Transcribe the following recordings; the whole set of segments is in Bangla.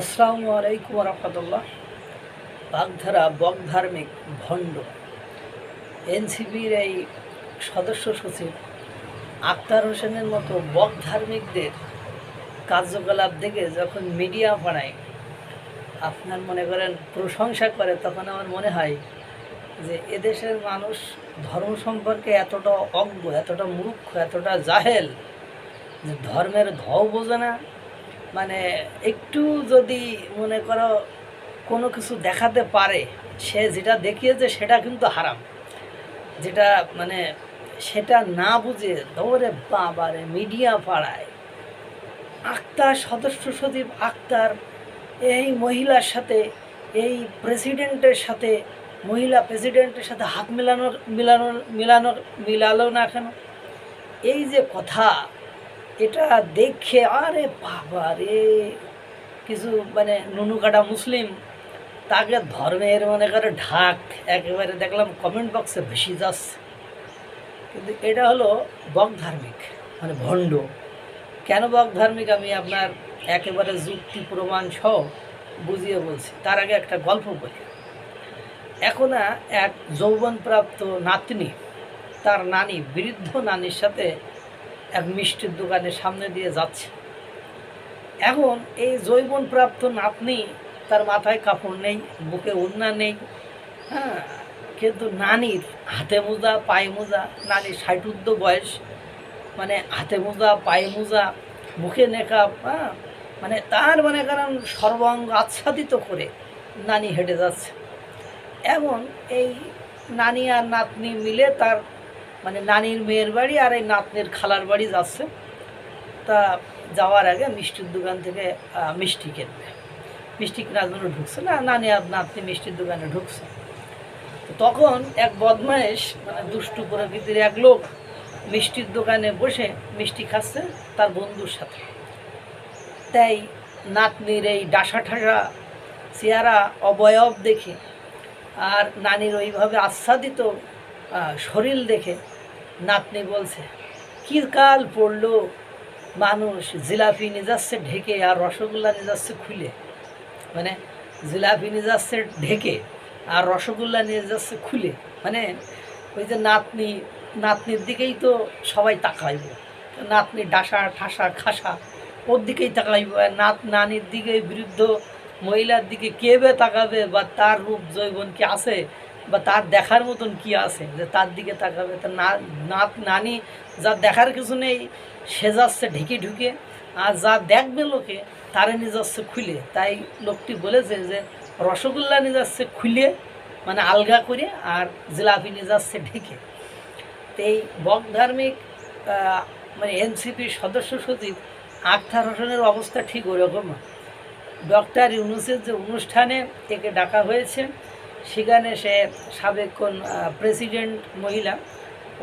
আসসালামু আলাইকুম রহমতুল্লাহ। বাগধারা বকধার্মিক ভণ্ড। এনসিপির এই সদস্য সচিব আক্তার হোসেনের মতো বকধার্মিকদের কার্যকলাপ দেখে যখন মিডিয়া পাড়ায় আপনার মনে করেন প্রশংসা করে, তখন আমার মনে হয় যে এদেশের মানুষ ধর্ম সম্পর্কে এতটা অজ্ঞ, এতটা মূর্খ, এতটা জাহেল যে ধর্মের ধও বোঝে না মানে একটু যদি মনে করো কোনো কিছু দেখাতে পারে, সে যেটা দেখিয়েছে সেটা কিন্তু হারাম। যেটা মানে সেটা না বুঝে দৌড়ে বাবারে মিডিয়া পাড়ায়। আক্তার, সদস্য সচিব, আক্তার, এই মহিলার সাথে, এই প্রেসিডেন্টের সাথে, মহিলা প্রেসিডেন্টের সাথে হাত মেলানোর মিলানোর মিলানোর মিলালো না কেন? এই যে কথা এটা দেখে, আরে বাবা রে। কিছু মানে নুনু কাটা মুসলিম, তাকে ধর্মের মনে করে ঢাক একেবারে দেখলাম কমেন্ট বক্সে ভেসে যাচ্ছে। কিন্তু এটা হলো বক ধার্মিক মানে ভণ্ড। কেন বক ধার্মিক? আমি আপনার একেবারে যুক্তি, প্রমাণ সহ বুঝিয়ে বলছি। তার আগে একটা গল্প বলি। এখন এক যৌবনপ্রাপ্ত নাতনি, তার নানি, বৃদ্ধ নানির সাথে এক মিষ্টির দোকানের সামনে দিয়ে যাচ্ছে। এখন এই যৌবনপ্রাপ্ত নাতনি তার মাথায় কাপড় নেই, বুকে উন্না নেই হ্যাঁ কিন্তু নানির হাতে মোজা, পায়ে মোজা, নানির ষাটুদ্ধ বয়স মানে হাতে মোজা, পায়ে মোজা, মুখে নেকাপ হ্যাঁ মানে তার মানে কারণ সর্বাঙ্গ আচ্ছাদিত করে নানি হেঁটে যাচ্ছে। এখন এই নানি আর নাতনি মিলে তার মানে নানির মেয়ের বাড়ি আর এই নাতনের খালার বাড়ি যাচ্ছে। তা যাওয়ার আগে মিষ্টির দোকান থেকে মিষ্টি কিনবে। মিষ্টি কেনার জন্য ঢুকছে। না, নানি আর নাতনি মিষ্টির দোকানে ঢুকছে। তখন এক বদমাইশ মানে দুষ্টু প্রকৃতির এক লোক মিষ্টির দোকানে বসে মিষ্টি খাচ্ছে তার বন্ধুর সাথে। তাই নাতনির এই ডাসা ঠাসা চেহারা অবয়ব দেখে আর নানির ওইভাবে আচ্ছাদিত শরীর দেখে নাতনি বলছে, কি কাল পড়ল? মানুষ জিলাপি নিয়ে যাচ্ছে ঢেকে আর রসগোল্লা নিয়ে যাচ্ছে খুলে। মানে জিলাপি নিয়ে যাচ্ছে ঢেকে আর রসগোল্লা নিয়ে যাচ্ছে খুলে। মানে ওই যে নাতনি, নাতনির দিকেই তো সবাই তাকাইব। নাতনি ডাসা, ঠাসা, খাসা, ওর দিকেই তাকাইব। আর নাত, নানির দিকে, বৃদ্ধ মহিলার দিকে কে বে তাকাবে বা তার রূপ জৈবন কি আছে? বা তার দেখার মতন কি আছে? যে তার দিকে তাকাবে, তার না নানি, যা দেখার কিছু নেই, সে যাচ্ছে ঢেকে ঢুকে, আর যা দেখবে লোকে, তারে নিয়ে খুলে। তাই লোকটি বলেছে যে রসগোল্লা নিয়ে যাচ্ছে খুলে মানে আলগা করে, আর জিলাপি নিয়ে ঢেকে। তো এই বক ধার্মিক মানে এনসিপির সদস্য সচিব আখতার হোসেনের অবস্থা ঠিক ওরকম ডক্টর ইউনুসের যে অনুষ্ঠানে একে ডাকা হয়েছে সেখানে সে সাবেক কোন প্রেসিডেন্ট মহিলা,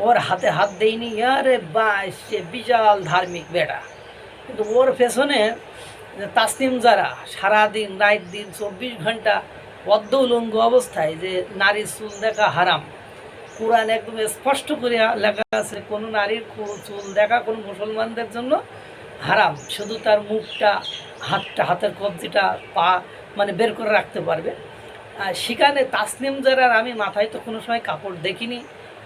ওর হাতে হাত দেয়নি। আরে বা সে বিশাল ধার্মিক বেটা। কিন্তু ওর পেছনে যে তাসনিম যারা সারাদিন, রাত দিন, চব্বিশ ঘণ্টা অর্ধ উলঙ্গ অবস্থায় যে নারীর চুল দেখা হারাম। কোরআন একদম স্পষ্ট করে লেখা আছে, কোনো নারীর চুল দেখা কোনো মুসলমানদের জন্য হারাম। শুধু তার মুখটা, হাতটা, হাতের কবজিটা পা মানে বের করে রাখতে পারবে। সেখানে তাসনিম যারার আমি মাথায় তো কোনো সময় কাপড় দেখিনি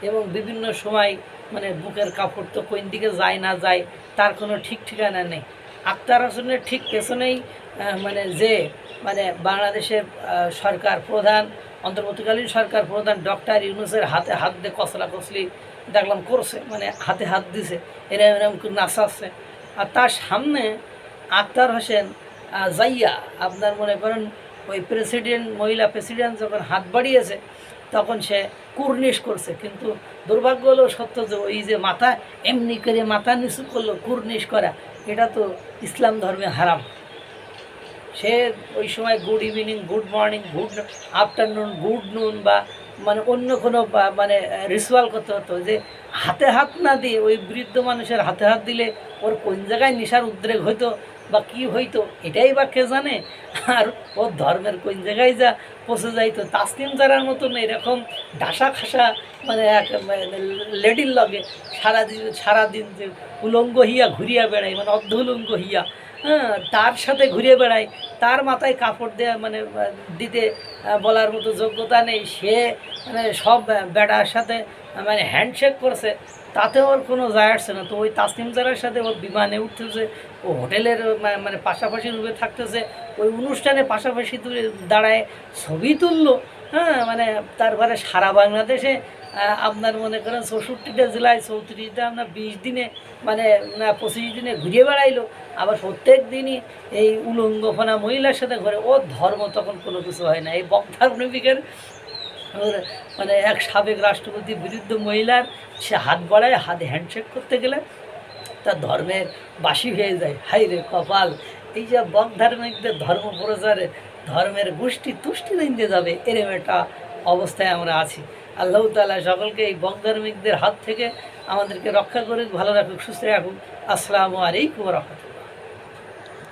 এবং বিভিন্ন সময় মানে বুকের কাপড় তো কোন দিকে যায় না যায়, তার কোনো ঠিক ঠিকানা নেই। আক্তার হোসেনের ঠিক পেছনেই মানে যে মানে বাংলাদেশের সরকার প্রধান, অন্তর্বর্তীকালীন সরকার প্রধান ডক্টর ইউনুসের হাতে হাত দিয়ে কসলা কসলি দেখলাম করছে মানে হাতে হাত দিছে, এরম এরম নাচাচ্ছে। আর তার সামনে আক্তার হোসেন যাইয়া আপনার মনে করেন ওই প্রেসিডেন্ট মহিলা প্রেসিডেন্ট যখন হাত বাড়িয়েছে, তখন সে কুর্নিশ করছে। কিন্তু দুর্ভাগ্য হলো সত্য যে ওই যে মাথা, এমনি করে মাথা নিচু করল, কুর্নিশ করা, এটা তো ইসলাম ধর্মে হারাম। সে ওই সময় good evening good morning good afternoon good noon বা মানে অন্য কোনো মানে রিচুয়াল করতে হতো যে হাতে হাত না দিয়ে ওই বৃদ্ধ মানুষের হাতে হাত দিলে ওর কোন জায়গায় নেশার উদ্রেক হইতো বা কি হইতো, এটাই বা কে জানে? আর ওর ধর্মের কোন জায়গায় যা পচে যাইতো, তাসলিম জারার মতন এরকম ডাসা খাসা মানে এক লেডির লগে সারাদিন সারাদিন যে উলঙ্গ হইয়া ঘুরিয়া বেড়াই মানে অর্ধ উলঙ্গ হিয়া হ্যাঁ তার সাথে ঘুরে বেড়ায়। তার মাথায় কাপড় দেওয়া মানে দিতে বলার মতো যোগ্যতা নেই। সে মানে সব বেড়ার সাথে মানে হ্যান্ডশেক করছে। তাতে ওর কোনো যায় আসছে না। তো ওই তাসনিম জারার সাথে ওর বিমানে উঠতেছে, ও হোটেলের মানে পাশাপাশি রূপে থাকতেছে। ওই অনুষ্ঠানে পাশাপাশি দূরে দাঁড়ায় ছবি তুললো। হ্যাঁ মানে তারপরে সারা বাংলাদেশে আপনার মনে করেন চৌষট্টিটা জেলায় চৌত্রিশটা আপনার বিশ দিনে মানে পঁচিশ দিনে ঘুরে বেড়াইলো। আবার প্রত্যেক দিনই এই উলঙ্গফনা মহিলার সাথে ঘরে, ও ধর্ম তখন কোনো কিছু হয় না। এই বক্তার ওর মানে এক সাবেক রাষ্ট্রপতি বিরুদ্ধ মহিলার, সে হাত বাড়ায় হাত হ্যান্ডশেক করতে গেলে তার ধর্মের বাসি হয়ে যায়। হাই রে কপাল! এই যে বক ধার্মিকদের ধর্ম প্রচারে, ধর্মের গোষ্ঠী তুষ্টি দিতে যাবে, এরম একটা অবস্থায় আমরা আছি। আল্লাহ তালা সকলকে এই বঙ্গার্মিকদের হাত থেকে আমাদেরকে রক্ষা করুক, ভালো রাখুক, সুস্থ রাখুক। আসসালামু আলাইকুম রহমতুল্লাহ।